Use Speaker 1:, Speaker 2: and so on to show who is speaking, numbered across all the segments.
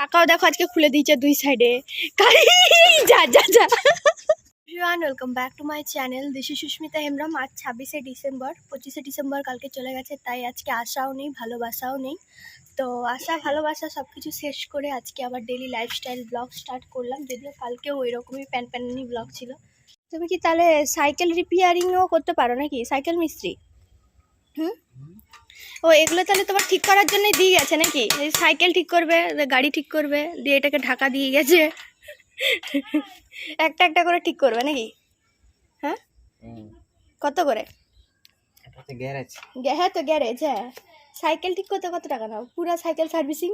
Speaker 1: টাকাও দেখো আজকে খুলে দিয়েছে দুই সাইডে যা যা যা। Everyone welcome back to my channel Desi Susmita Hembrom আজ ছাব্বিশে ডিসেম্বর পঁচিশে ডিসেম্বর কালকে চলে গেছে তাই আজকে আশাও নেই ভালোবাসাও নেই। তো আশা ভালোবাসা সব কিছু শেষ করে আজকে আবার ডেলি লাইফস্টাইল ব্লগ স্টার্ট করলাম। যদিও কালকেও ওই রকমই প্যান প্যানানি ব্লগ ছিল। তুমি কি তাহলে সাইকেল রিপেয়ারিংও করতে পারো নাকি? সাইকেল মিস্ত্রি? হুম? ও এগুলো তাহলে তোমার ঠিক করার জন্যই দিয়ে গেছে নাকি? সাইকেল ঠিক করবে গাড়ি ঠিক করবে দিয়ে এটাকে ঢাকা দিয়ে গেছে। একটা একটা করে ঠিক করবে নাকি? হ্যাঁ? কত করে?
Speaker 2: গ্যারেজ।
Speaker 1: হ্যাঁ তো গ্যারেজ হ্যাঁ। সাইকেল ঠিক করতে কত টাকা নাও? পুরো সাইকেল সার্ভিসিং?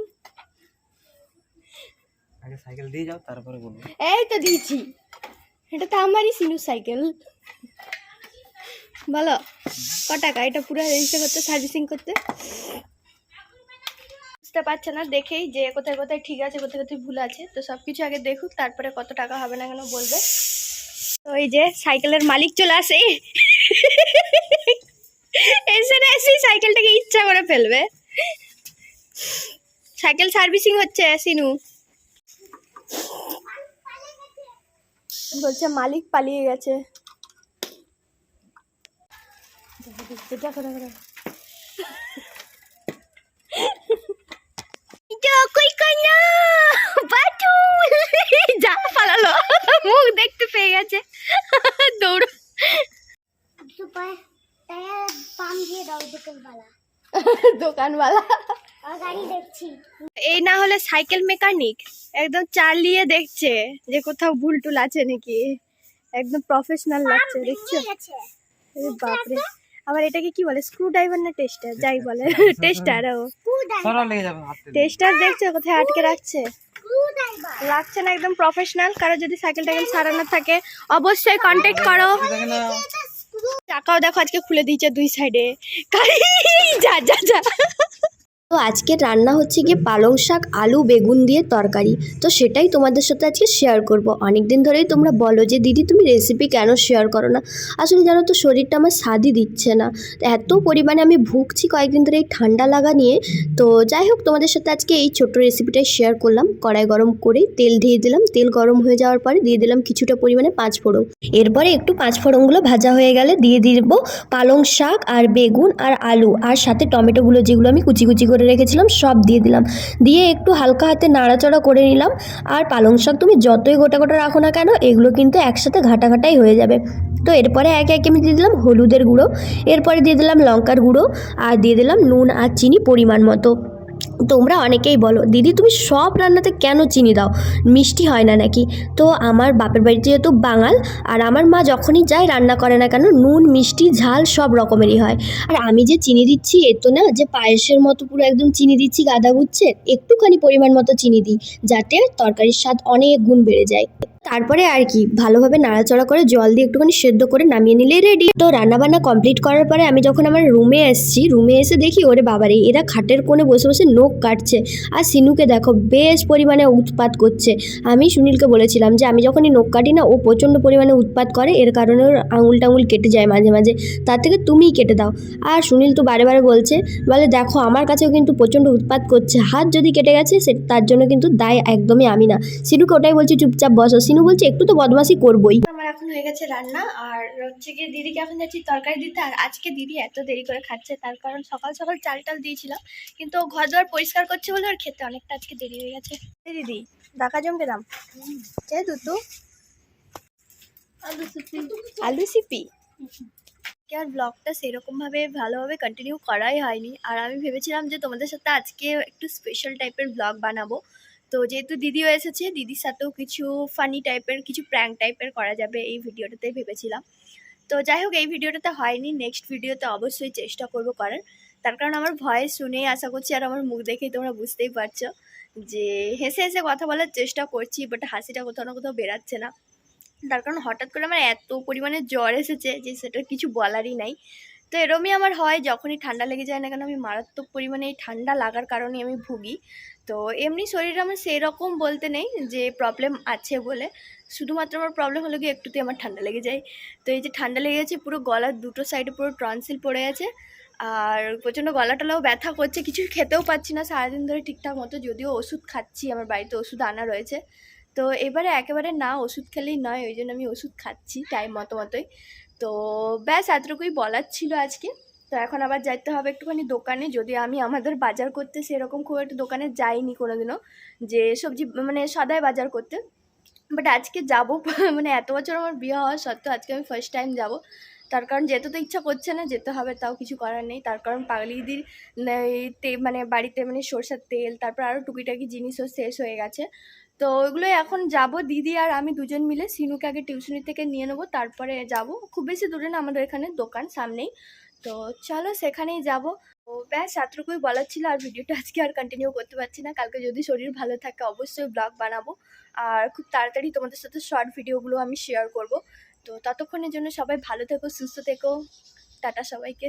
Speaker 2: আগে সাইকেল দিয়ে যাও তারপরে বলব।
Speaker 1: এই তো দিয়েছি। এটা তো আমারই সিনু সাইকেল। বলো, ক টাকা? এটা পুরো রেজিস্টার করতে সার্ভিসিং করতে? বুঝতে পারছে না, দেখেই যে কোথায় কোথায় ঠিক আছে, কোথায় কোথায় ভুল আছে। তো সব কিছু আগে দেখুক, তারপরে কত টাকা হবে না কেন বলবে। তো এই যে সাইকেলের মালিক চলে আসে। এসে না এসেই সাইকেলটাকে ইচ্ছা করে ফেলবে। সাইকেল সার্ভিসিং হচ্ছে, সিনু। বলছে, মালিক পালিয়ে গেছে। দেখো, দেখো, দেখো। যা পালালো। মুখ দেখতে পেয়ে গেছে। দৌড়।
Speaker 3: দোকানওয়ালা।
Speaker 1: এই না হলে সাইকেল মেকানিক। একদম চালিয়ে দেখছে যে কোথাও ভুল টুল আছে নাকি। একদম প্রফেশনাল লাগছে দেখছ? বাপরে। আবার এটাকে কি বলে? স্ক্রু ড্রাইভার না টেস্টার যাই বলে। টেস্টার ও।
Speaker 2: সরল লেগে যাবে হাতে
Speaker 1: টেস্টার দেখছ কোথায় আটকে রাখছে? লাগছে না একদম প্রফেশনাল কারও যদি সাইকেল টাইকেল সারানো থাকে অবশ্যই কন্ট্যাক্ট করো।
Speaker 2: চাকাও
Speaker 1: টাকাও দেখো আজকে খুলে দিয়েছে দুই সাইডে যা যা যা।
Speaker 4: তো আজকের রান্না হচ্ছে গিয়ে পালং শাক, আলু, বেগুন দিয়ে তরকারি। তো সেটাই তোমাদের সাথে আজকে শেয়ার করব। অনেক দিন ধরেই তোমরা বলো যে, দিদি, তুমি রেসিপি কেন শেয়ার করো না? আসলে জানো তো, শরীরটা আমার স্বাদই দিচ্ছে না। এত পরিমাণে আমি ভুগছি কয়েকদিন ধরে এই ঠান্ডা লাগা নিয়ে। তো যাই হোক, তোমাদের সাথে আজকে এই ছোট্ট রেসিপিটাই শেয়ার করলাম। কড়াই গরম করে তেল দিয়ে দিলাম। তেল গরম হয়ে যাওয়ার পরে দিয়ে দিলাম কিছুটা পরিমাণে পাঁচ ফোড়ন। এরপরে একটু পাঁচ ফোড়নগুলো ভাজা হয়ে গেলে দিয়ে দিব পালং শাক আর বেগুন আর আলু। আর সাথে টমেটোগুলো যেগুলো আমি কুচি কুচি করে রেখেছিলাম, সব দিয়ে দিলাম। দিয়ে একটু হালকা হাতে নাড়াচড়া করে নিলাম। আর পালং শাক তুমি যতই গোটা গোটা রাখো না কেন, এগুলো কিন্তু একসাথে ঘাটা ঘাটাই হয়ে যাবে। তো এরপরে একে একে আমি দিয়ে দিলাম হলুদের গুঁড়ো, এরপরে দিয়ে দিলাম লঙ্কার গুঁড়ো, আর দিয়ে দিলাম নুন আর চিনি পরিমাণ মতো। তোমরা অনেকেই বলো, দিদি, তুমি সব রান্নাতে কেন চিনি দাও? মিষ্টি হয় না নাকি? তো আমার বাপের বাড়িতে যেহেতু বাঙাল, আর আমার মা যখনই যায় রান্না করে না কেন, নুন, মিষ্টি, ঝাল সব রকমেরই হয়। আর আমি যে চিনি দিচ্ছি এ তো না, যে পায়েসের মতো পুরো একদম চিনি দিচ্ছি, গাদা গুচ্ছে, একটুখানি পরিমাণ মতো চিনি দিই, যাতে তরকারির স্বাদ অনেক গুণ বেড়ে যায়। তারপরে আর কি, ভালোভাবে নাড়াচাড়া করে জল দিয়ে একটুখানি সেদ্ধ করে নামিয়ে নিলেই রেডি তো রান্নাবান্না কমপ্লিট করার পরে আমি যখন আমার রুমে এসেছি রুমে এসে দেখি, ওরে বাবারে এরা খাটের কোণে বসে বসে নোখ কাটছে। আর সিনুকে দেখো, বেশ পরিমাণে উৎপাত করছে। আমি সুনীলকে বলেছিলাম যে, আমি যখনই নোখ কাটি না, ও প্রচণ্ড পরিমাণে উৎপাত করে, এর কারণে ওর আঙুল টাঙুল কেটে যায় মাঝে মাঝে। তার থেকে তুমিই কেটে দাও। আর সুনীল তো বারে বারে বলছে, বলে দেখো, আমার কাছেও কিন্তু প্রচণ্ড উৎপাত করছে। হাত যদি কেটে গেছে, সে, তার জন্য কিন্তু দায় একদমই আমি না। সিনুকে ওটাই বলছি, চুপচাপ বসো সিনু বলছে একটু তো বদমাসি করবোই।
Speaker 1: আমার এখন হয়ে গেছে রান্না আর হচ্ছে গিয়ে দিদিকে এখন যাচ্ছি তরকারি দিতে আর আজকে দিদি এত দেরি করে খাচ্ছে তার কারণ সকাল সকাল চাল টাল দিয়েছিলাম কিন্তু ঘর দুয়ার পরিষ্কার করছে বলে ওর খেতে অনেকটা আজকে দেরি হয়ে গেছে। দিদি ডাকা জমকে দাম। কে দুতু? আলু সিপি। কি আর ব্লগটা সেরকমভাবে ভালোভাবে কন্টিনিউ করাই হয়নি আর আমি ভেবেছিলাম যে তোমাদের সাথে আজকে একটু স্পেশাল টাইপের ব্লগ বানাবো। তো যেহেতু দিদিও এসেছে, দিদির সাথেও কিছু ফানি টাইপের কিছু প্র্যাঙ্ক টাইপের করা যাবে এই ভিডিওটাতে ভেবেছিলাম। তো যাই হোক, এই ভিডিওটাতে হয়নি নেক্সট ভিডিওতে অবশ্যই চেষ্টা করব করার। তার কারণ আমার ভয়েস শুনেই আশা করছি আর আমার মুখ দেখেই তোমরা বুঝতেই পারছ যে হেসে হেসে কথা বলার চেষ্টা করছি বাট হাসিটা কোথাও না কোথাও বেরাচ্ছে না। তার কারণ হঠাৎ করে আমার এত পরিমাণে জ্বর এসেছে যে সেটা কিছু বলারই নাই। তো এরমই আমার হয়, যখনই ঠান্ডা লেগে যায় না কেন, আমি মারাত্মক পরিমাণে এই ঠান্ডা লাগার কারণে আমি ভুগি। তো এমনি শরীরে আমার সেই রকম বলতে নেই যে প্রবলেম আছে বলে। শুধুমাত্র আমার প্রবলেম হলো কি একটুতে আমার ঠান্ডা লেগে যায়। তো এই যে ঠান্ডা লেগে গেছে, পুরো গলার দুটো সাইডে পুরো ট্রনসিল পড়ে আছে। আর প্রচণ্ড গলা টলাও ব্যথা করছে কিছু খেতেও পাচ্ছি না। সারাদিন ধরে ঠিকঠাক মতো যদিও ওষুধ খাচ্ছি, আমার বাড়িতে ওষুধ আনা রয়েছে। তো এবারে একেবারে না, ওষুধ খেলেই নয়, ওই জন্য আমি ওষুধ খাচ্ছি টাইম মতো মতোই। তো ব্যাস, এতটুকুই বলার ছিল আজকে। তো এখন আবার যাইতে হবে একটুখানি দোকানে। যদি আমি আমাদের বাজার করতে সেরকম খুব একটা দোকানে যাইনি কোনোদিনও, যে সবজি মানে সদাই বাজার করতে। বাট আজকে যাব মানে এত বছর আমার বিয়ে হওয়া সত্ত্বেও আজকে আমি ফার্স্ট টাইম যাব। তার কারণ যেতে তো ইচ্ছা করছে না, যেতে হবে তাও কিছু করার নেই। তার কারণ পাগলিদির তে মানে বাড়িতে মানে সরষের তেল, তারপর আরও টুকিটাকি জিনিসও শেষ হয়ে গেছে। তো ওইগুলো এখন যাব, দিদি আর আমি দুজন মিলে সিনুকে আগে টিউশনি থেকে নিয়ে নেব, তারপরে যাব। খুব বেশি দূরে না আমাদের এখানে দোকান সামনেই। তো চলো সেখানেই যাব। ও ব্যাস, এতটুকুই বলার ছিল। আর ভিডিওটা আজকে আর কন্টিনিউ করতে পারছি না। কালকে যদি শরীর ভালো থাকে, অবশ্যই ব্লগ বানাবো। আর খুব তাড়াতাড়ি তোমাদের সাথে শর্ট ভিডিওগুলো আমি শেয়ার করব। তো ততক্ষণের জন্য সবাই ভালো থেকো, সুস্থ থেকো। টাটা সবাইকে।